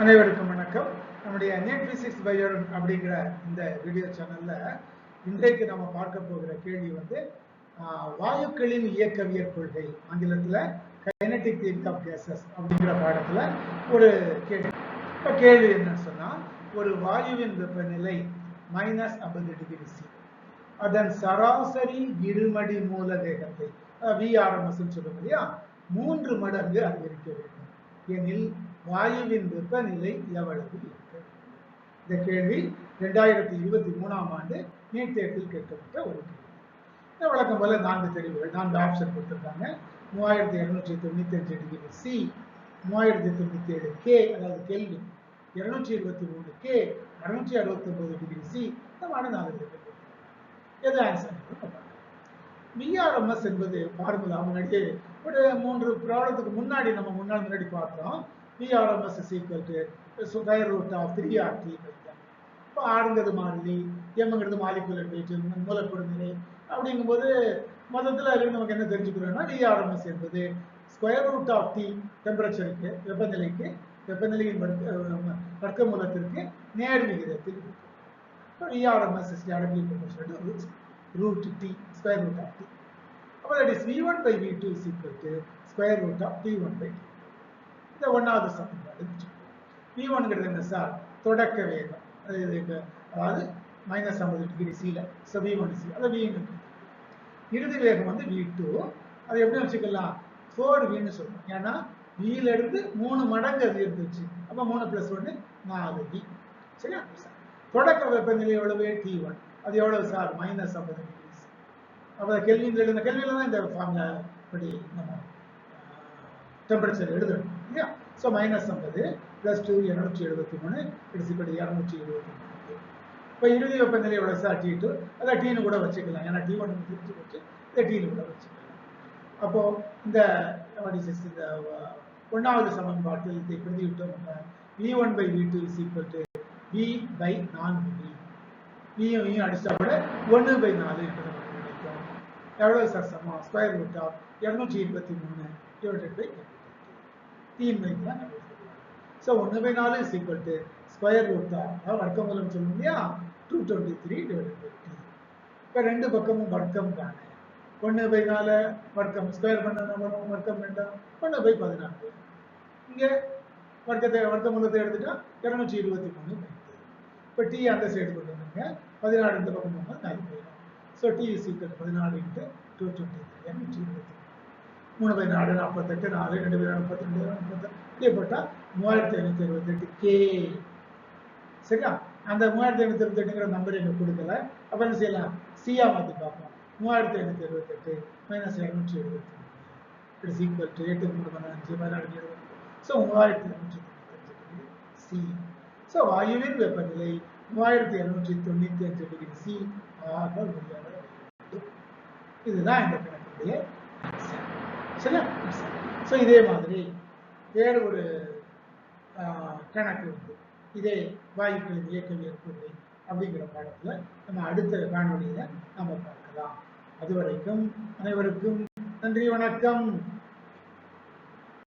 அனைவருக்கும் வணக்கம். நம்முடைய நெட் பிசிக்ஸ் பயோரம் அப்படிங்கிற இந்த வீடியோ சேனல்ல இன்றைக்கு நம்ம பார்க்க போகிற கேள்வி வந்து வாயுக்களின் இயக்கவியல் கொள்கை ஆங்கிலத்தில் கைனடிக் தியரி ஆஃப் கேசஸ் அப்படிங்கிற பாடத்தில் ஒரு கேள்வி. இப்போ கேள்வி என்னன்னு சொன்னால் ஒரு வாயுவின் வெப்பநிலை மைனஸ் ஐம்பது டிகிரி சி அதன் சராசரி இருமடி மூல வேகத்தை விஆர்எம்எஸ்ன்னு சொல்லுவோம் இல்லையா? மூன்று மடங்கு அதிகரிக்க வேண்டும். எனில் வாயுவின் வெப்பநிலை எவ்வளவு இருக்கு இந்த கேள்வி ரெண்டாயிரத்தி இருபத்தி மூணாம் ஆண்டு நீட் தேர்வில் கேட்கப்பட்ட ஒரு கேள்வி. இந்த வழக்கம் போல நான்கு தெரிவுகள் நான்கு ஆப்ஷன் கொடுத்துருக்காங்க. மூவாயிரத்தி இருநூற்றி தொண்ணூத்தி அஞ்சு டிகிரி சி மூவாயிரத்தி தொண்ணூத்தி ஏழு கே அதாவது கேள்வி. இருநூற்றி இருபத்தி மூணு கே அறுநூற்றி அறுபத்தி ஒன்பது டிகிரி சி இந்த மாதிரி நாலு தெரிவுகள் எது ஆன்சர் விஆர்எம்எஸ் என்பது ஃபார்முலா முன்னாடியே ஒரு மூன்று ப்ராப்ளத்துக்கு முன்னாடி நம்ம முன்னாள் முன்னாடி பார்த்தோம். VRMS is equal to square root of three R T இப்போ ஆறுங்கிறது மாறிலி எம்ங்கிறது மாலிகுலர் வெயிட் மூலக்கூறு நிலை அப்படிங்கும்போது மொத்தத்தில் அதுக்கு நமக்கு என்ன தெரிஞ்சுக்கிறோம்னா விஆர்எம்எஸ் என்பது ஸ்கொயர் ரூட் ஆஃப் டி டெம்பரேச்சருக்கு வெப்பநிலைக்கு வெப்பநிலையின் வர்க்க மூலத்திற்கு நேர் விகிதத்தில் இருக்கும். VRMS is root root T square root of T அப்போ that is V one by V two is equal to square root of T one by T இந்த ஒன்றாவது சமன்பாடு v1ங்கிறது என்ன சார் தொடக்க வேகம். அதாவது மைனஸ் ஐம்பது டிகிரி சியில் ஸோ வி ஒன் சி அதை v இறுதி வேகம் வந்து வி டூ அதை எப்படி வச்சுக்கலாம்? ஃபோர் வின்னு சொல்லுவோம் ஏன்னா வியிலிருந்து மூணு மடங்கு அது இருந்துச்சு. அப்போ மூணு ப்ளஸ் ஒன்று நாலு வி சரியா? தொடக்க வெப்பநிலை எவ்வளவு? டி ஒன் அது எவ்வளவு சார் மைனஸ் ஐம்பது டிகிரி அப்போ கெல்வின் எழுதின கெல்வியில் தான் இந்த ஃபார்முலா படி நம்ம டெம்பரேச்சர் எழுதணும் இல்லையா? ஸோ மைனஸ் ஐம்பது ப்ளஸ் டூ இரநூற்றி எழுபத்தி மூணு இடிசிப்படி இரநூற்றி எழுபத்தி மூணு. இப்போ இறுதி வெப்பநிலை எவ்வளோ சார் டி டூ அதை டீனு கூட வச்சுக்கலாம். ஏன்னா டி ஒன் பிரித்து வச்சு இதை டீனு கூட வச்சுக்கலாம். அப்போது இந்த what இந்த ஒன்றாவது சமன்பாட்டில் இதை பிரதி விட்டோம் V one by V two is equal to V by நான்கு வி வியும் வியும் அடிச்சா கூட ஒன்று பை நாலு என்று நமக்கு கிடைக்கும் எவ்வளவு சார் சமம். ஸ்கொயர் ரூட் ஆஃப் இரநூற்றி இருபத்தி மூணு டிவைடட் பை தீன் பை தான் ஸோ ஒன்று பை நாலு is equal to square root of அதாவது வர்க்கமூலம் சொல்லுவோம் இல்லையா? Two twenty three divided by T இப்போ ரெண்டு பக்கமும் வர்க்கம் தானே. ஒன்று பை நாலு வர்க்கம் ஸ்கொயர் பண்ண வரும் வர்க்கம் வேண்டாம். ஒன்று பை பதினாலு இங்கே வர்க்கத்தை வர்க்க மூலத்தை எடுத்துட்டா இரநூற்றி இருபத்தி மூணு இப்போ டி அந்த சைடு கொண்டு வந்தாங்க பதினாறு இந்த பக்கம் போகும்போது நாலு போயிடும். ஸோ டி இஸ் ஈக்குவல் பதினாலு இன்ட்டு டூ டுவெண்ட்டி மூணு பை நாலு நாற்பத்தெட்டு நாலு ரெண்டு பேர் முப்பத்தி ரெண்டு முப்பத்தி இப்படியே போட்டால் மூவாயிரத்தி ஐநூற்றி அறுபத்தெட்டு கே சரியா? அந்த மூவாயிரத்தி ஐநூற்றி அறுபத்தெட்டுங்கிற நம்பர் எனக்கு கொடுக்கல. அப்போ என்ன செய்யலாம்? சியா மாற்றி பார்ப்போம். மூவாயிரத்தி ஐநூற்றி அறுபத்தெட்டு மைனஸ் இரநூற்றி எழுபத்தி மூணு இட்ஸ் ஈக்குவல் டு எட்டு மூணு பதினஞ்சு பதினாறு இருபது. ஸோ மூவாயிரத்தி இரநூற்றி தொண்ணூத்தஞ்சு டிகிரி சி ஸோ வாயுவின் வெப்பநிலை மூவாயிரத்தி இரநூற்றி தொண்ணூற்றி அஞ்சு டிகிரி சி ஆக முடியாத. இதுதான் இந்த கணக்குடைய. சரியா ஸோ இதே மாதிரி வேறு ஒரு கணக்கு உண்டு. இதே வாயுக்களின் இயக்கவியல் கொள்கை அப்படிங்கிற பாடத்தில் நம்ம அடுத்த காணொலியில் நம்ம பார்க்கலாம். அதுவரைக்கும் அனைவருக்கும் நன்றி வணக்கம்.